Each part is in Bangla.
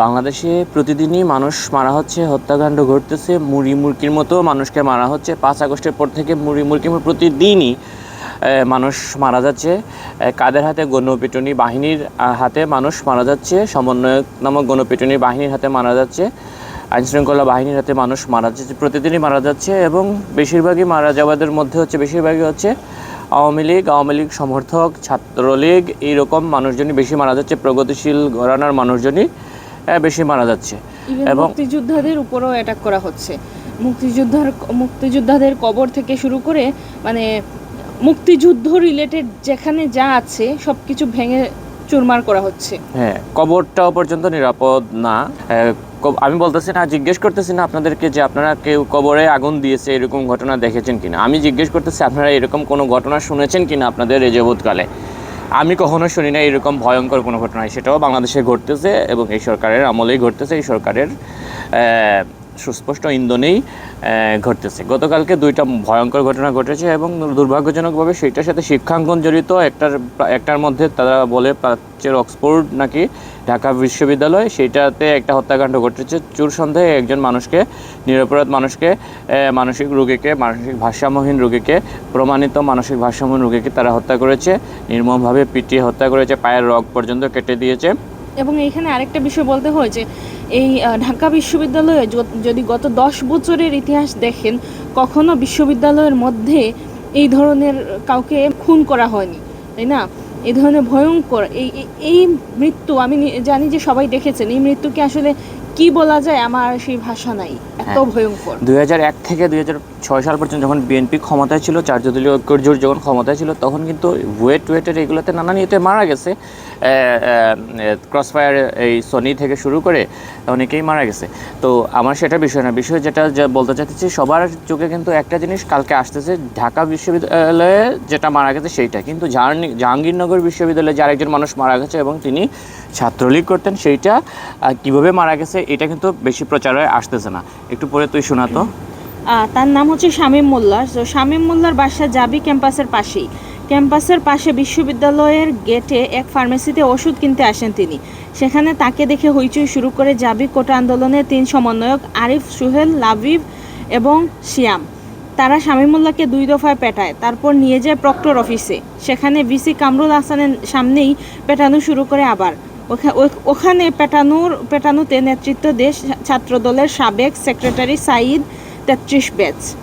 বাংলাদেশে প্রতিদিনই মানুষ মারা হচ্ছে, হত্যাকাণ্ড ঘটতেছে। মুড়ি মুরগির মতো মানুষকে মারা হচ্ছে। পাঁচ আগস্টের পর থেকে মুড়ি মুরগির মতো প্রতিদিনই মানুষ মারা যাচ্ছে। কাদের হাতে গণপিটুনি বাহিনীর হাতে মানুষ মারা যাচ্ছে। সমন্বয়ক নামক গণপিটুনি বাহিনীর হাতে মারা যাচ্ছে। আইনশৃঙ্খলা বাহিনীর হাতে মানুষ মারা যাচ্ছে, প্রতিদিনই মারা যাচ্ছে এবং বেশিরভাগই মারা যাওয়াদের মধ্যে হচ্ছে, বেশিরভাগই হচ্ছে আওয়ামী লীগ আওয়ামী লীগ সমর্থক ছাত্রলীগ এইরকম মানুষজনই বেশি মারা যাচ্ছে প্রগতিশীল ঘরানার মানুষজনই বেশি মারা যাচ্ছে। এবং মুক্তিযোদ্ধাদের উপরও অ্যাটাক করা হচ্ছে। মুক্তিযোদ্ধার মুক্তিযোদ্ধাদের কবর থেকে শুরু করে মানে মুক্তিযুদ্ধ রিলেটেড যেখানে যা আছে সব কিছু ভেঙে চুরমার করা হচ্ছে। হ্যাঁ কবরটাও পর্যন্ত নিরাপদ না। আমি বলতেছি না, জিজ্ঞেস করতেছি না আপনাদেরকে যে আপনারা কেউ কবরে আগুন দিয়েছে, এরকম ঘটনা দেখেছেন কিনা। আমি জিজ্ঞেস করতেছি, আপনারা এরকম কোনো ঘটনা শুনেছেন কিনা আপনাদের এ যাবৎকালে? আমি কখনো শুনি না এরকম ভয়ঙ্কর কোনো ঘটনা। সেটাও বাংলাদেশে ঘটতেছে এবং এই সরকারের আমলেই ঘটতেছে। এই সরকারের সুস্পষ্ট ইন্ধনেই ঘটতেছে। গতকালকে দুইটা ভয়ঙ্কর ঘটনা ঘটেছে এবং দুর্ভাগ্যজনকভাবে সেইটার সাথে শিক্ষাঙ্গন জড়িত একটার একটার মধ্যে তারা বলে প্রাচ্যের অক্সফোর্ড নাকি ঢাকা বিশ্ববিদ্যালয়, সেইটাতে একটা হত্যাকাণ্ড ঘটেছে। চুর সন্দেহে একজন মানুষকে, নিরপরাধ মানুষকে মানসিক রোগীকে, মানসিক ভারসাম্যহীন রোগীকে, প্রমাণিত মানসিক ভারসাম্যহীন রোগীকে তারা হত্যা করেছে। নির্মমভাবে পিটিয়ে হত্যা করেছে, পায়ের রগ পর্যন্ত কেটে দিয়েছে। এবং এখানে আরেকটা বিষয় বলতে হয় যে এই ঢাকা বিশ্ববিদ্যালয়ে যদি গত দশ বছরের ইতিহাস দেখেন, কখনো বিশ্ববিদ্যালয়ের মধ্যে এই ধরনের কাউকে খুন করা হয়নি, তাই না? এই ধরনের ভয়ঙ্কর, এই, এই- মৃত্যু আমি জানি যে সবাই দেখেছেন, এই মৃত্যুকে আসলে কি বলা যায় আমার সেই ভাষা নাই এত হ্যাঁ। ভয়ঙ্কর। দুই এক থেকে দুই ছয় সাল পর্যন্ত যখন বিএনপি ক্ষমতায় ছিল চার্যদলীয় ঐক্যর জোট যখন ক্ষমতায় ছিল তখন কিন্তু ওয়েট ওয়েটের এগুলোতে নানান ইয়েতে মারা গেছে। ক্রস ফায়ার এই সনি থেকে শুরু করে অনেকেই মারা গেছে। তো আমার সেটা বিষয় না বিষয় যেটা বলতে চাইতেছি সবার চোখে কিন্তু একটা জিনিস কালকে আসতেছে ঢাকা বিশ্ববিদ্যালয়ে যেটা মারা গেছে সেইটা। কিন্তু জাহাঙ্গীর জাহাঙ্গীরনগর বিশ্ববিদ্যালয়ে যার একজন মানুষ মারা গেছে এবং তিনি ছাত্রলীগ করতেন সেইটা কীভাবে মারা গেছে এটা কিন্তু বেশি প্রচারে আসতেছে না। একটু পরে তুই শোনাতো আহ, তার নাম হচ্ছে শামীম মোল্লা। তো শামীম মোল্লার বাসা জাবি ক্যাম্পাসের পাশেই। ক্যাম্পাসের পাশে বিশ্ববিদ্যালয়ের গেটে এক ফার্মেসিতে ওষুধ কিনতে আসেন তিনি। সেখানে তাকে দেখে হইচই শুরু করে জাবি কোটা আন্দোলনের তিন সমন্বয়ক আরিফ সুহেল লাবিব এবং শিয়াম। তারা শামীমুল্লাহকে দুই দফায় পেটায় তারপর নিয়ে যায় প্রক্টর অফিসে। সেখানে ভিসি কামরুল হাসানের সামনেই পেটানো শুরু করে আবার। ওখানে পেটানোর পেটানোতে নেতৃত্ব দেশ ছাত্রদলের সাবেক সেক্রেটারি সাইদ তেত্রিশ ব্যাচ।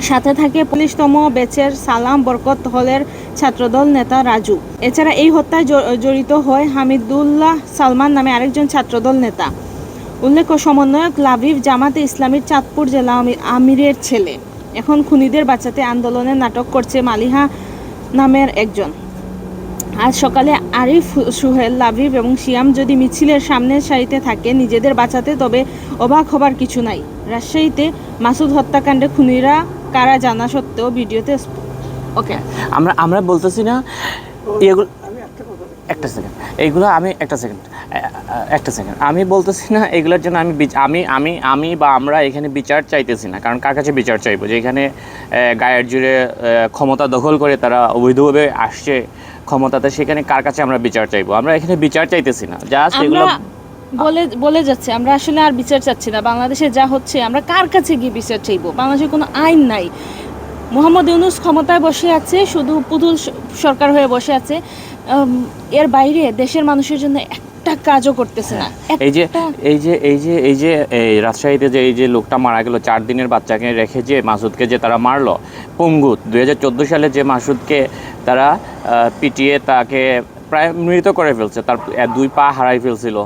সাথে থাকে পুলিশতম ব্যাচের সালাম বরকত হলের ছাত্রদল নেতা রাজু। এছাড়া এই হত্যায় জড়িত হয় হামিদুল্লাহ সালমান নামে আরেকজন ছাত্রদল নেতা। উল্লেখ্য, সমন্বয়ক লাভিভ জামাতে ইসলামীর চাঁদপুর জেলা আমি- আমিরের ছেলে। এখন খুনিদের বাঁচাতে আন্দোলনে নাটক করছে মালিহা নামের একজন। আজ সকালে আরিফ, সুহেল, লাভিব এবং শিয়াম যদি মিছিলের সামনের সারিতে থাকে, নিজেদের বাঁচাতে তবে অবাক হবার কিছু নাই। রাজশাহীতে মাসুদ হত্যাকাণ্ডে খুনিরা কারা জানা সত্ত্বেও ভিডিওতে ওকে, আমরা আমরা বলতেছি না, এগুলো একটা সেকেন্ড এইগুলো আমি একটা সেকেন্ড একটা সেকেন্ড আমি বলতেছি না এগুলোর জন্য আমি আমি আমি আমি বা আমরা এখানে বিচার চাইতেছি না, কারণ কার কাছে বিচার চাইব? যে এখানে গায়ের জুড়ে ক্ষমতা দখল করে তারা অবৈধভাবে আসছে ক্ষমতাতে সেখানে কার কাছে আমরা বিচার চাইব? আমরা এখানে বিচার চাইতেছি না। জাস্ট এগুলো বলে বলে যাচ্ছে, আমরা আসলে আর বিচার চাচ্ছি না। বাংলাদেশে যা হচ্ছে, আমরা কার কাছে গিয়ে বিচার চাইব? বাংলাদেশে কোনো আইন নাই। মোহাম্মদ ইউনুস ক্ষমতায় বসে আছে, শুধু পুতুল সরকার হয়ে বসে আছে। এর বাইরে দেশের মানুষের জন্য একটা কাজও করতেছে না। হ্যাঁ, এই যে এই যে এই যে এই যে এই রাজশাহীতে যে এই যে লোকটা মারা গেল চার দিনের বাচ্চাকে রেখে যে মাসুদকে যে তারা মারলো পঙ্গু দুই হাজার চোদ্দ সালে যে মাসুদকে তারা পিটিয়ে তাকে প্রায় মৃত করে ফেলছে তার দুই পা হারাই ফেলছিল।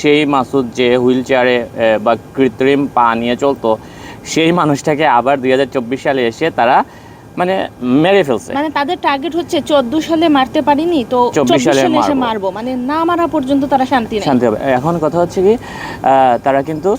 সেই মাসুদ যে হুইল চেয়ারে বা কৃত্রিম পা নিয়ে চলতো সেই মানুষটাকে আবার দুই হাজার চব্বিশ সালে এসে তারা মানে মেরে ফেলছে। মানে তাদের টার্গেট হচ্ছে চোদ্দ সালে মারতে পারিনি তো 24 চব্বিশ সালে এসে মারবো। মানে না মারা পর্যন্ত তারা শান্তি নেই। শান্তি হবে। এখন কথা হচ্ছে কি তারা কিন্তু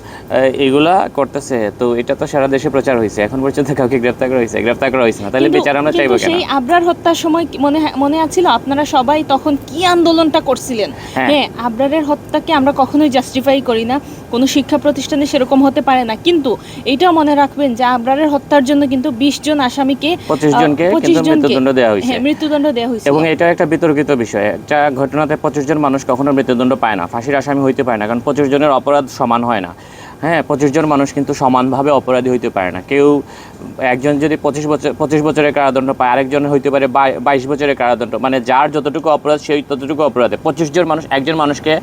এগুলা করতেছে। তো এটা তো সারা দেশে প্রচার এখন পর্যন্ত কাউকে করা করা না। তাহলে বিচার আমরা চাইব কেন? সেই আবরার হত্যার সময় মনে মনে আছিল আপনারা সবাই তখন কি আন্দোলনটা করছিলেন? হ্যাঁ। হ্যাঁ আবরারের হত্যাকে আমরা কখনোই জাস্টিফাই করি না। কোনো শিক্ষা প্রতিষ্ঠানে সেরকম হতে পারে না। কিন্তু এইটাও মনে রাখবেন যে আবরারের হত্যার জন্য কিন্তু বিশ জন আসামিকে পঁচিশ জনকে 25 কিন্তু মৃত্যুদণ্ড দেওয়া হয়েছে। হ্যাঁ মৃত্যুদণ্ড দেওয়া হয়েছে। এবং এটা একটা বিতর্কিত বিষয়। একটা ঘটনাতে পঁচিশ জন মানুষ কখনো মৃত্যুদণ্ড পায় না। ফাঁসির আসামি হইতে পারে না কারণ পঁচিশ জনের অপরাধ সমান হয় না। হ্যাঁ পঁচিশ জন মানুষ কিন্তু সমানভাবে অপরাধী হইতে পারে না। কেউ একজন যদি পঁচিশ বছর, পঁচিশ বছরের কারাদণ্ড পায়, আরেকজন হইতে পারে বাই- বাইশ বছরের কারাদণ্ড। মানে যার যতটুকু অপরাধ, সেই ততটুকু অপরাধে। পঁচিশ জন মানুষ, একজন মানুষকে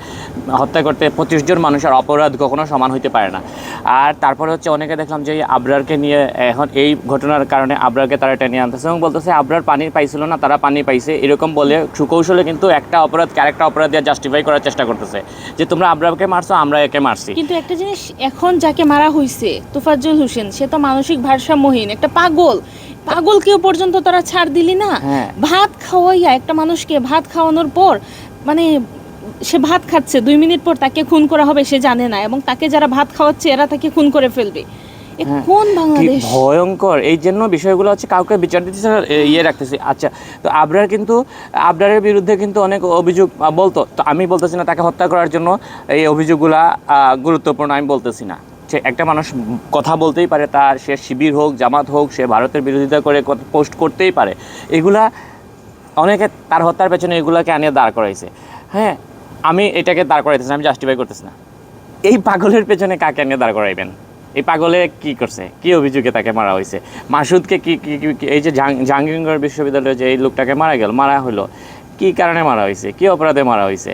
হত্যা করতে পঁচিশ জন মানুষের অপরাধ কখনো সমান হইতে পারে না। আর তারপরে হচ্ছে অনেকে দেখলাম যে আবরারকে নিয়ে এখন এই ঘটনার কারণে আবরারকে তারা টেনে আনতেছে এবং বলতেছে, আবরার পানি পাইছিল না, তারা পানি পাইছে। এরকম বলে সুকৌশলে কিন্তু একটা অপরাধকে আরেকটা অপরাধ দিয়ে জাস্টিফাই করার চেষ্টা করতেছে। যে তোমরা আবরারকে মারছো, আমরা একে মারছি। কিন্তু একটা জিনিস এখন যাকে মারা হয়েছে তোফাজ্জল হোসেন সে তো মানসিক ভারসাম্যহীন একটা পাগল পাগল কেউ পর্যন্ত তারা ছাড় দিলি না হ্যাঁ। ভাত খাওয়াইয়া একটা মানুষকে ভাত খাওয়ানোর পর মানে সে ভাত খাচ্ছে দুই মিনিট পর তাকে খুন করা হবে সে জানে না এবং তাকে যারা ভাত খাওয়াচ্ছে এরা তাকে খুন করে ফেলবে। কোন বাংলাদেশ? ভয়ঙ্কর। এই জন্য বিষয়গুলো হচ্ছে কাউকে বিচার দিতে ইয়ে রাখতেছি। আচ্ছা তো আবরার কিন্তু আবরারের বিরুদ্ধে কিন্তু অনেক অভিযোগ বলতো। তো আমি বলতেছি না তাকে হত্যা করার জন্য এই অভিযোগগুলা গুরুত্বপূর্ণ আমি বলতেছি না। সে একটা মানুষ কথা বলতেই পারে তার সে শিবির হোক জামাত হোক সে ভারতের বিরোধিতা করে পোস্ট করতেই পারে। এগুলা অনেকে তার হত্যার পেছনে এগুলাকে আনিয়ে দাঁড় করাইছে। হ্যাঁ আমি এটাকে দাঁড় করাইতেছি না, আমি জাস্টিফাই করতেছি না। এই পাগলের পেছনে কাকে আনিয়ে দাঁড় করাইবেন? এই পাগলে কি করছে? কি অভিযোগে তাকে মারা হয়েছে? মাসুদকে কি এই যে জাহাং- জাহাঙ্গীরনগর বিশ্ববিদ্যালয়ে যে এই লোকটাকে মারা গেল, মারা হলো, কি কারণে মারা হয়েছে? কি অপরাধে মারা হয়েছে?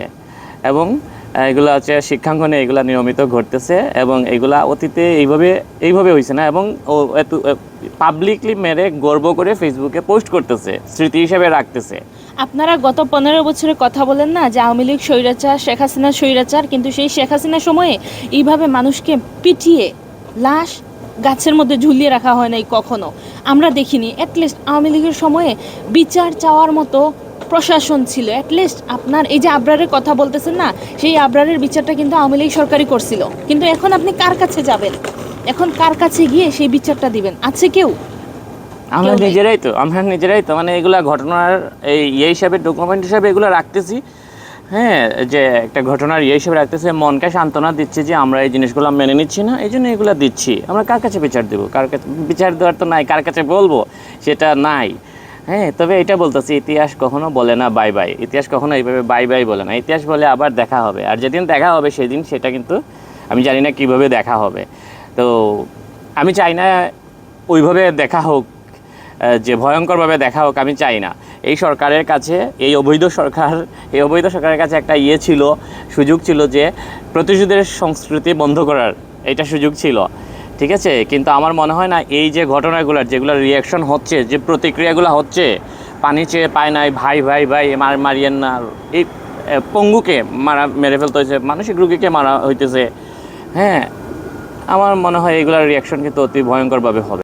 এবং এগুলা হচ্ছে শিক্ষাঙ্গনে এগুলা নিয়মিত ঘটতেছে এবং এগুলা অতীতে এইভাবে এইভাবে হয়েছে না এবং এত পাবলিকলি মেরে গর্ব করে ফেসবুকে পোস্ট করতেছে, স্মৃতি হিসেবে রাখতেছে। আপনারা গত পনেরো বছরের কথা বলেন না যে আওয়ামী লীগ স্বৈরাচার, শেখ হাসিনা স্বৈরাচার, কিন্তু সেই শেখ হাসিনার সময়ে এইভাবে মানুষকে পিটিয়ে লাশ গাছের মধ্যে ঝুলিয়ে রাখা হয় নাই কখনো। আমরা দেখিনি অ্যাটলিস্ট আওয়ামী লীগের সময়ে বিচার চাওয়ার মতো প্রশাসন ছিল। অ্যাটলিস্ট আপনার এই যে আবরারের কথা বলতেছেন না সেই আবরারের বিচারটা কিন্তু আওয়ামী লীগ সরকারই করছিল। কিন্তু এখন আপনি কার কাছে যাবেন? এখন কার কাছে গিয়ে সেই বিচারটা দিবেন? আছে কেউ? আমরা নিজেরাই তো আমরা নিজেরাই তো মানে এগুলা ঘটনার এই ইয়ে হিসাবে ডকুমেন্ট হিসাবে এগুলো রাখতেছি। হ্যাঁ যে একটা ঘটনার ইয়ে হিসেবে রাখতেছে, মনকে সান্ত্বনা দিচ্ছে যে আমরা এই জিনিসগুলো মেনে নিচ্ছি না, এই জন্য এগুলো দিচ্ছি। আমরা কার কাছে বিচার দেবো? কার কাছে বিচার দেওয়ার তো নাই, কার কাছে বলব? সেটা নাই। হ্যাঁ তবে এটা বলতেছি, ইতিহাস কখনো বলে না বাই বাই। ইতিহাস কখনো এইভাবে বাই বাই বলে না। ইতিহাস বলে আবার দেখা হবে। আর যেদিন দেখা হবে, সেদিন সেটা কিন্তু আমি জানি না কীভাবে দেখা হবে। তো, আমি চাই না ওইভাবে দেখা হোক। যে ভয়ঙ্করভাবে দেখা হোক, আমি চাই না। এই সরকারের কাছে, এই অবৈধ সরকার, এই অবৈধ সরকারের কাছে একটা ইয়ে ছিল, সুযোগ ছিল যে প্রতিশোধের সংস্কৃতি বন্ধ করার, এটা সুযোগ ছিল। ঠিক আছে? কিন্তু আমার মনে হয় না, এই যে ঘটনাগুলোর যেগুলো রিয়াকশন হচ্ছে, যে প্রতিক্রিয়াগুলো হচ্ছে, পানি চেয়ে পায় নাই, ভাই ভাই ভাই, মার মারিয়েন না, এই পঙ্গুকে মারা, মেরে ফেলতে হয়েছে, মানসিক রুগীকে মারা হইতেছে। হ্যাঁ আমার মনে হয় এগুলোর রিয়াকশন কিন্তু অতি ভয়ঙ্করভাবে হবে।